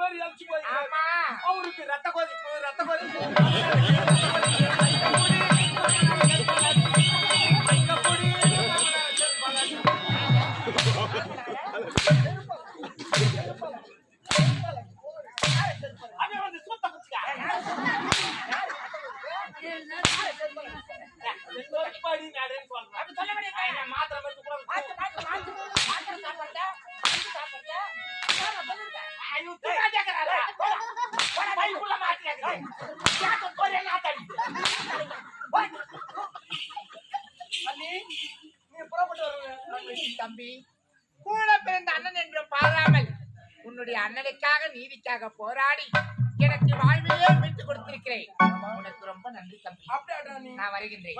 மாதிரி அழைச்சு போய் ஆமா அவருக்கு ரத்த கொதிப்பு ரத்த கொதிப்பு பாடி நடன்னு சொல்றான் தம்பி கூட பிறந்த அண்ணன் என்றும் பாராமல் உன்னுடைய அண்ணனுக்காக நீதிக்காக போராடி எனக்கு வாழ்வையே மீட்டு கொடுத்திருக்கிறேன். உனக்கு ரொம்ப நன்றி தம்பி. நான் வருகின்றேன்.